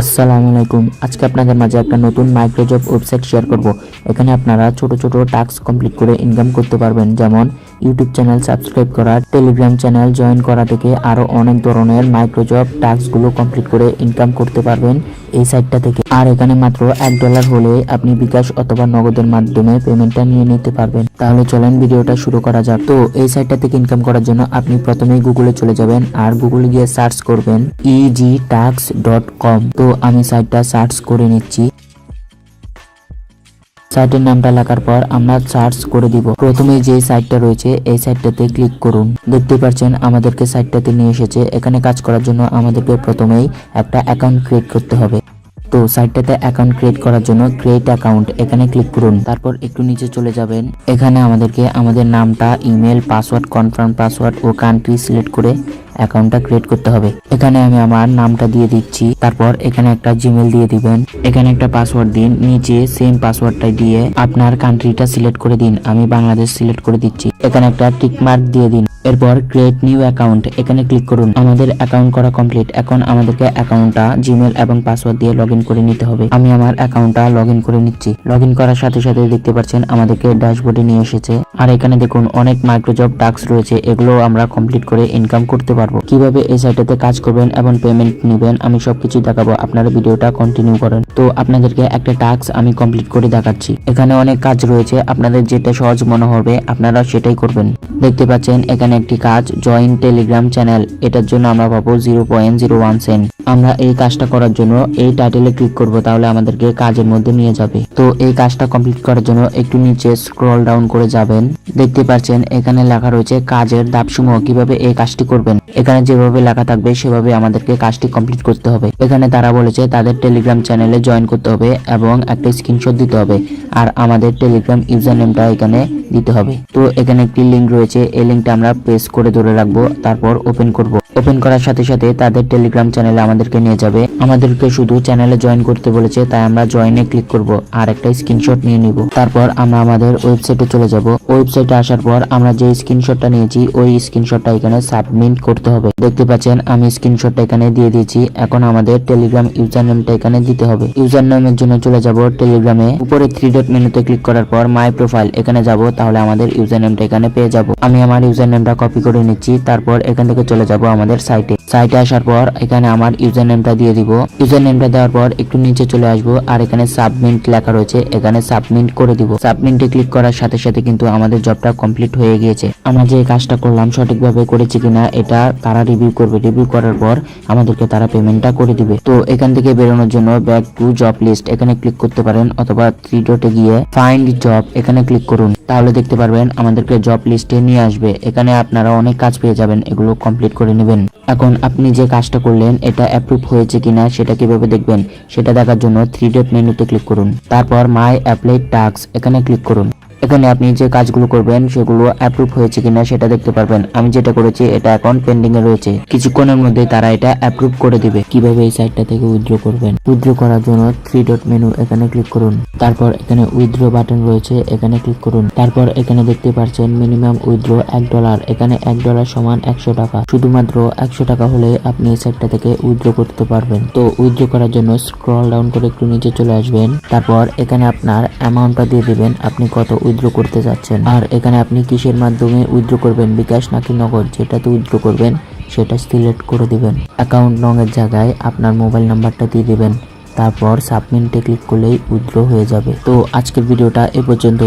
আসসালামু আলাইকুম। আজকে আপনাদের মাঝে একটা নতুন মাইক্রোজব ওয়েবসাইট শেয়ার করব। এখানে আপনারা ছোট ছোট টাস্ক কমপ্লিট করে ইনকাম করতে পারবেন। যেমন ইউটিউব চ্যানেল সাবস্ক্রাইব করা, টেলিগ্রাম চ্যানেল জয়েন করা থেকে আরও অনেক ধরনের মাইক্রোজব টাস্কগুলো কমপ্লিট করে ইনকাম করতে পারবেন এই সাইটটা থেকে। আর এখানে মাত্র এক ডলার হলে আপনি বিকাশ অথবা নগদের মাধ্যমে পেমেন্টটা নিয়ে নিতে পারবেন। তাহলে চলেন ভিডিওটা শুরু করা যাক। তো এই সাইটটা থেকে ইনকাম করার জন্য আপনি প্রথমেই গুগলে চলে যাবেন আর গুগলে গিয়ে সার্চ করবেন ইজি টাক্স ডট কম তো আমি সাইটটা সার্চ করে নিচ্ছি। সাইটের নামটা লেখার পর আমরা সার্চ করে দিব। প্রথমে যে সাইটটা রয়েছে, এই সাইটটাতে ক্লিক করুন। দেখতে পাচ্ছেন, আমাদেরকে সাইটটাতে নিয়ে এসেছে। এখানে কাজ করার জন্য আমাদেরকে প্রথমেই একটা অ্যাকাউন্ট ক্রিয়েট করতে হবে। তো সাইটটাতে অ্যাকাউন্ট ক্রিয়েট করার জন্য ক্রিয়েট অ্যাকাউন্ট, এখানে ক্লিক করুন। তারপর একটু নিচে চলে যাবেন। এখানে আমাদেরকে আমাদের নামটা, ইমেল, পাসওয়ার্ড, কনফার্ম পাসওয়ার্ড ও কান্ট্রি সিলেক্ট করে অ্যাকাউন্টটা ক্রিয়েট করতে হবে। এখানে আমি আমার নামটা দিয়ে দিচ্ছি। তারপর এখানে একটা জিমেল দিয়ে দিবেন। এখানে একটা পাসওয়ার্ড দিন। নিচে সেম পাসওয়ার্ডটা দিয়ে আপনার কান্ট্রিটা সিলেক্ট করে দিন। আমি বাংলাদেশ সিলেক্ট করে দিচ্ছি। এখানে একটা টিক মার্ক দিয়ে দিন। এরপর ক্রিয়েট নিউ অ্যাকাউন্ট এখানে ক্লিক করুন, আমাদের অ্যাকাউন্ট করা কমপ্লিট এখন আমাদেরকে অ্যাকাউন্টটা জিমেল এবং পাসওয়ার্ড দিয়ে লগ করে নিতে হবে। আমি আমার অ্যাকাউন্টটা লগ করে নিচ্ছি। লগ করার সাথে সাথে দেখতে পাচ্ছেন আমাদেরকে ড্যাশবোর্ডে নিয়ে এসেছে। আর এখানে দেখুন অনেক মাইক্রোজব টাস্ক রয়েছে এগুলো আমরা কমপ্লিট করে ইনকাম করতে পারব। কীভাবে এই সাইটটাতে কাজ করবেন এবং পেমেন্ট নেবেন, আমি সবকিছু দেখাবো। আপনারা ভিডিওটা কন্টিনিউ করেন। তো আপনাদেরকে একটা টাস্ক আমি কমপ্লিট করে দেখাচ্ছি। এখানে অনেক কাজ রয়েছে, আপনাদের যেটা সহজ মনে হবে, আপনারা সেটাই করবেন। দেখতে পাচ্ছেন এখানে একটি কাজ জয়েন টেলিগ্রাম চ্যানেল এটার জন্য আমরা পাবো zero point zero one cent আমরা এই কাজটা করার জন্য এই টাইটেলে ক্লিক করব, তাহলে আমাদেরকে কাজের মধ্যে নিয়ে যাবে। তো এই কাজটা কমপ্লিট করার জন্য একটু নিচে স্ক্রল ডাউন করে যাবেন। দেখতে পাচ্ছেন, এখানে লেখা রয়েছে কাজের ধাপসমূহ, কীভাবে এই কাজটি করবেন? এখানে যেভাবে লেখা থাকবে, সেভাবে আমাদেরকে কাজটি কমপ্লিট করতে হবে। এখানে তারা বলেছে, তাদের টেলিগ্রাম চ্যানেলে জয়েন করতে হবে এবং একটা স্ক্রিনশট দিতে হবে। আর আমাদের টেলিগ্রাম ইউজার নেমটা এখানে দিতে হবে। তো এখানে একটি লিঙ্ক রয়েছে, এই লিঙ্কটা আমরা প্রেস করে ধরে রাখব তারপর ওপেন করব। ওপেন করার সাথে সাথে তাদের টেলিগ্রাম চ্যানেলে আমাদেরকে নিয়ে যাবে। আমাদেরকে শুধু চ্যানেলে জয়েন করতে বলেছে, তাই আমরা জয়েনে ক্লিক করব আর একটা স্ক্রিনশট নিয়ে নিব। তারপর আমরা আমাদের ওয়েবসাইটে চলে যাব। ওয়েবসাইটে আসার পর আমরা যে স্ক্রিনশটটা নিয়েছি, ওই স্ক্রিনশটটা এখানে সাবমিট করতে হবে। দেখতে পাচ্ছেন, আমি স্ক্রিনশটটা এখানে দিয়ে দিয়েছি। এখন আমাদের টেলিগ্রাম ইউজার নেমটা এখানে দিতে হবে। ইউজার নেমের জন্য চলে যাব টেলিগ্রামে। উপরে থ্রি ডট মেনুতে ক্লিক করার পর মাই প্রোফাইল এখানে যাব, তাহলে আমাদের ইউজার নেমটা এখানে পেয়ে যাব। আমি আমার ইউজার নেমটা কপি করে নিচ্ছি। তারপর এখান থেকে চলে যাব আমাদের সাইটে সাইটে আসার পর এখানে আমার ইউজার নেমটা দিয়ে দিব। ইউজার নেমটা দেওয়ার পর একটু নিচে চলে আসব আর এখানে সাবমিট লেখা রয়েছে। এখানে সাবমিট করে দিব। সাবমিটে ক্লিক করার সাথে সাথে কিন্তু আমাদের জবটা কমপ্লিট হয়ে গিয়েছে। আমরা যে কাজটা করলাম সঠিকভাবে করেছি কিনা এটা তারা রিভিউ করবে। রিভিউ করার পর আমাদেরকে তারা পেমেন্টটা করে দিবে। তো এখান থেকে বেরোনোর জন্য ব্যাক টু জব লিস্ট এখানে ক্লিক করতে পারেন অথবা থ্রি ডটে গিয়ে ফাইন্ড জব এখানে ক্লিক করুন। তাহলে দেখতে পারবেন আমাদেরকে জব লিস্টে নিয়ে আসবে। এখানে আপনারা অনেক কাজ পেয়ে যাবেন। এগুলো কমপ্লিট করে নেবেন। এখন আপনি যে কাজটা করলেন, এটা অ্যাপ্রুভ হয়েছে কিনা সেটা কীভাবে দেখবেন, সেটা দেখার জন্য থ্রি ডট মেনুতে ক্লিক করুন। তারপর মাই অ্যাপ্লাই টাস্ক এখানে ক্লিক করুন। এখানে আপনি যে কাজগুলো করবেন, সেগুলো অ্যাপ্রুভ হয়েছে কিনা সেটা দেখতে পারবেন। আমি যেটা করেছি, এটা এখন পেন্ডিং এ রয়েছে। কিছুক্ষণের মধ্যে তারা এটা অ্যাপ্রুভ করে দিবে। কীভাবে এই সাইটটা থেকে উইথড্র করবেন? উইথড্র করার জন্য থ্রি ডট মেনু এখানে ক্লিক করুন। তারপর এখানে উইথড্র বাটন রয়েছে, এখানে ক্লিক করুন। তারপর এখানে দেখতে পাচ্ছেন মিনিমাম উইথড্র এক ডলার এখানে এক ডলার সমান একশো টাকা। শুধুমাত্র একশো টাকা হলে আপনি এই সাইটটা থেকে উইথড্র করতে পারবেন। তো উইথড্র করার জন্য স্ক্রল ডাউন করে একটু নিচে চলে আসবেন। তারপর এখানে আপনার অ্যামাউন্টটা দিয়ে দিবেন। আপনি কত উইথড্র করতে যাচ্ছেন। আর এখানে আপনি কিসের মাধ্যমে উইথড্র করবেন? বিকাশ নাকি নগদ? যেটাতে উইথড্র করবেন, সেটা সিলেক্ট করে দিবেন। অ্যাকাউন্ট এর জায়গায় আপনার মোবাইল নাম্বারটা দিয়ে দিবেন। তারপর সাবমিনটে ক্লিক করলেই উইথড্র হয়ে যাবে। তো আজকের ভিডিওটা এ পর্যন্ত